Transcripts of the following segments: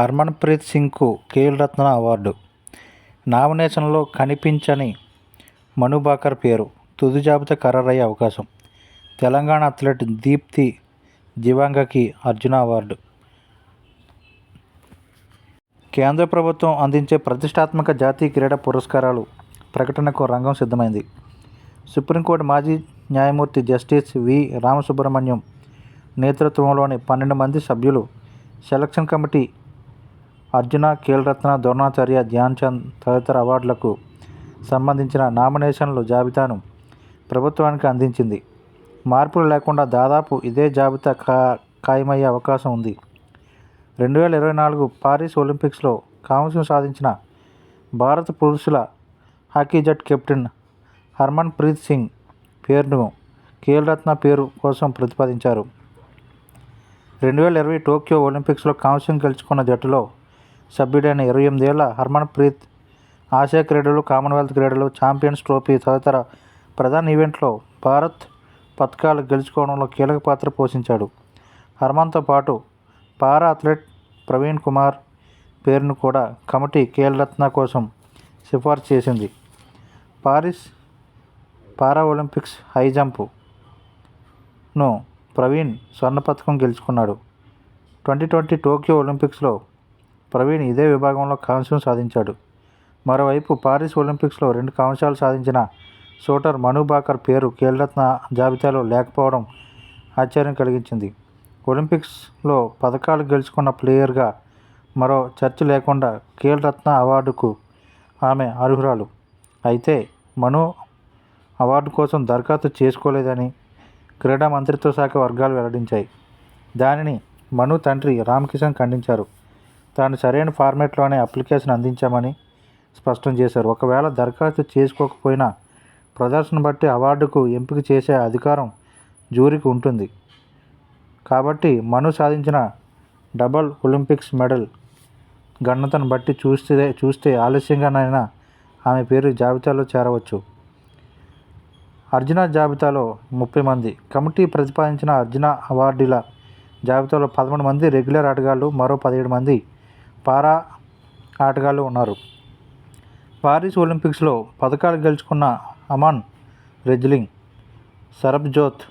హర్మన్ప్రీత్ సింగ్కు ఖేల్ రత్న అవార్డు. నామినేషన్లో కనిపించని మనుబాకర్ పేరు తుది జాబితా ఖరారయ్యే అవకాశం. తెలంగాణ అథ్లెట్ దీప్తి దివాంగకి అర్జున అవార్డు. కేంద్ర ప్రభుత్వం అందించే ప్రతిష్టాత్మక జాతీయ క్రీడా పురస్కారాలు ప్రకటనకు రంగం సిద్ధమైంది. సుప్రీంకోర్టు మాజీ న్యాయమూర్తి జస్టిస్ వి. రామసుబ్రహ్మణ్యం నేతృత్వంలోని పన్నెండు మంది సభ్యులు సెలక్షన్ కమిటీ అర్జున ఖేల్రత్న ద్రోణాచార్య ధ్యాన్చంద్ తదితర అవార్డులకు సంబంధించిన నామినేషన్ల జాబితాను ప్రభుత్వానికి అందించింది. మార్పులు లేకుండా దాదాపు ఇదే జాబితా ఖా ఖాయమయ్యే అవకాశం ఉంది. రెండు వేల ఇరవై నాలుగు పారిస్ ఒలింపిక్స్లో కాంస్యం సాధించిన భారత పురుషుల హాకీ జట్ కెప్టెన్ హర్మన్ ప్రీత్ సింగ్ పేరును కీలరత్న రత్న పేరు కోసం ప్రతిపాదించారు. రెండు వేల ఇరవై టోక్యో ఒలింపిక్స్లో కాంస్యం గెలుచుకున్న జట్టులో సభ్యుడైన ఇరవై ఎనిమిదేళ్ళ హర్మన్ ప్రీత్ ఆసియా క్రీడలు కామన్వెల్త్ క్రీడలు ఛాంపియన్స్ ట్రోఫీ తదితర ప్రధాన ఈవెంట్లో భారత్ పథకాలు గెలుచుకోవడంలో కీలక పాత్ర పోషించాడు. హర్మన్తో పాటు పారా అథ్లెట్ ప్రవీణ్ కుమార్ పేరును కూడా కమిటీ ఖేల్ రత్న కోసం సిఫార్సు చేసింది. పారిస్ పారా ఒలింపిక్స్ హై జంప్ను ప్రవీణ్ స్వర్ణ పథకం గెలుచుకున్నాడు. ట్వంటీ ట్వంటీ టోక్యో ఒలింపిక్స్లో ప్రవీణ్ ఇదే విభాగంలో కాంస్యం సాధించాడు. మరోవైపు పారిస్ ఒలింపిక్స్లో రెండు కాంశాలు సాధించిన షూటర్ మనుబాకర్ పేరు కీలరత్న జాబితాలో లేకపోవడం ఆశ్చర్యం కలిగించింది. ఒలింపిక్స్లో పథకాలు గెలుచుకున్న ప్లేయర్గా మరో చర్చ లేకుండా కీలరత్న అవార్డుకు ఆమె అర్హురాలు. అయితే మను అవార్డు కోసం దరఖాస్తు చేసుకోలేదని క్రీడా మంత్రిత్వ శాఖ వర్గాలు వెల్లడించాయి. దానిని మను తండ్రి రామకిషన్ ఖండించారు. తాను సరైన ఫార్మాట్లోనే అప్లికేషన్ అందించామని స్పష్టం చేశారు. ఒకవేళ దరఖాస్తు చేసుకోకపోయినా ప్రదర్శన బట్టి అవార్డుకు ఎంపిక చేసే అధికారం జూరికి ఉంటుంది. కాబట్టి మను సాధించిన డబల్ ఒలింపిక్స్ మెడల్ ఘనతను బట్టి చూస్తే చూస్తే ఆలస్యంగానైనా ఆమె పేరు జాబితాలో చేరవచ్చు. అర్జున జాబితాలో ముప్పై మంది. కమిటీ ప్రతిపాదించిన అర్జున అవార్డుల జాబితాలో పదమూడు మంది. రెగ్యులర్ ఆటగాళ్ళు మరో పదిహేడు మంది. పారా ఆటగాళ్ళు ఉన్నారు. పారిస్ ఒలింపిక్స్లో పథకాలు గెలుచుకున్న అమన్ రెజ్లింగ్ సరబ్జోత్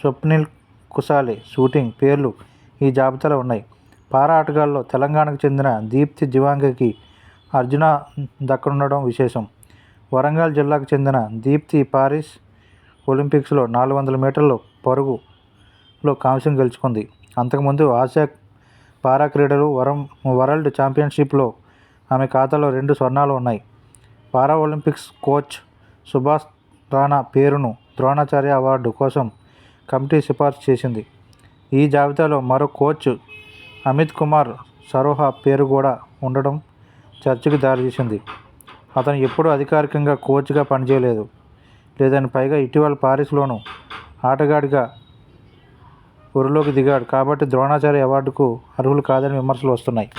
స్వప్నిల్ కుసాలి షూటింగ్ పేర్లు ఈ జాబితాలో ఉన్నాయి. పారా ఆటగాళ్ళలో తెలంగాణకు చెందిన దీప్తి జివాంగకి అర్జున దక్కనుండడం విశేషం. వరంగల్ జిల్లాకు చెందిన దీప్తి పారిస్ ఒలింపిక్స్లో నాలుగు వందల మీటర్లు పరుగులో కాంస్యం గెలుచుకుంది. అంతకుముందు ఆసియా పారా క్రీడలు వరం వరల్డ్ ఛాంపియన్షిప్లో ఆమె ఖాతాలో రెండు స్వర్ణాలు ఉన్నాయి. Para Olympics coach Subhash Rana పేరును ద్రోణాచార్య అవార్డు కోసం కమిటీ సిఫార్సు చేసింది. ఈ జాబితాలో మరో కోచ్ అమిత్ కుమార్ సరోహా పేరు కూడా ఉండడం చర్చకు దారితీసింది అతను ఎప్పుడూ అధికారికంగా కోచ్గా పనిచేయలేదు. లేదని పైగా ఇటీవల పారిస్లోనూ ఆటగాడిగా ఊరిలోకి దిగాడు. కాబట్టి ద్రోణాచార్య అవార్డుకు అర్హులు కాదని విమర్శలు వస్తున్నాయి.